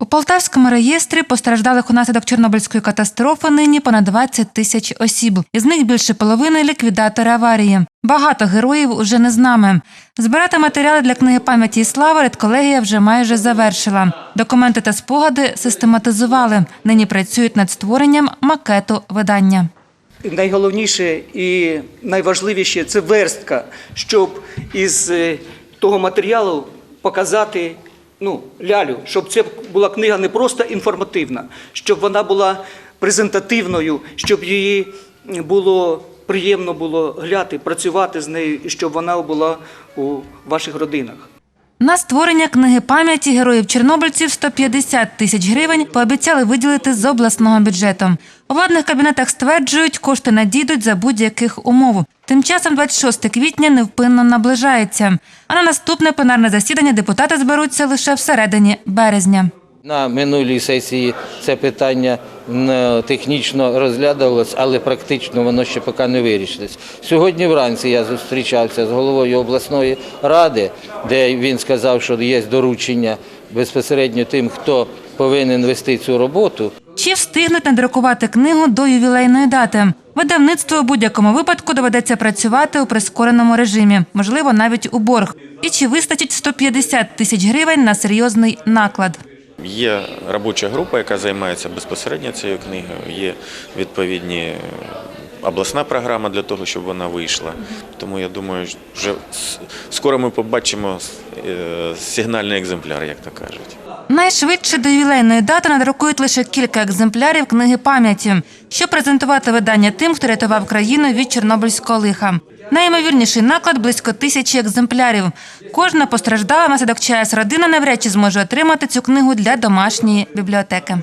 У Полтавському реєстрі постраждалих унаслідок Чорнобильської катастрофи нині понад 20 тисяч осіб. Із них більше половини ліквідатори аварії. Багато героїв уже не з нами. Збирати матеріали для книги пам'яті і слави редколегія вже майже завершила. Документи та спогади систематизували. Нині працюють над створенням макету видання. Найголовніше і найважливіше це верстка, щоб із е, того матеріалу показати ну, лялю, щоб це була книга не просто інформативна, щоб вона була презентативною, щоб її було приємно було гляти, працювати з нею, і щоб вона була у ваших родинах. На створення книги пам'яті героїв чорнобильців 150 тисяч гривень пообіцяли виділити з обласного бюджету. У владних кабінетах стверджують, кошти надійдуть за будь-яких умов. Тим часом 26 квітня невпинно наближається. А на наступне пленарне засідання депутати зберуться лише всередині березня. На минулій сесії це питання технічно розглядалось, але практично воно ще поки не вирішилось. Сьогодні вранці я зустрічався з головою обласної ради, де він сказав, що є доручення безпосередньо тим, хто повинен вести цю роботу. Чи встигнуть надрукувати книгу до ювілейної дати? Видавництво у будь-якому випадку доведеться працювати у прискореному режимі, можливо, навіть у борг. І чи вистачить 150 тисяч гривень на серйозний наклад? Є робоча група, яка займається безпосередньо цією книгою. Є відповідні обласна програма для того, щоб вона вийшла. Тому я думаю, вже скоро ми побачимо е, сигнальний екземпляр, як то кажуть. Найшвидше до ювілейної дати надрукують лише кілька екземплярів книги пам'яті, щоб презентувати видання тим, хто рятував країну від Чорнобильського лиха. Найімовірніший наклад близько тисячі екземплярів. Кожна постраждала внаслідок ЧАЕС родина навряд чи зможе отримати цю книгу для домашньої бібліотеки.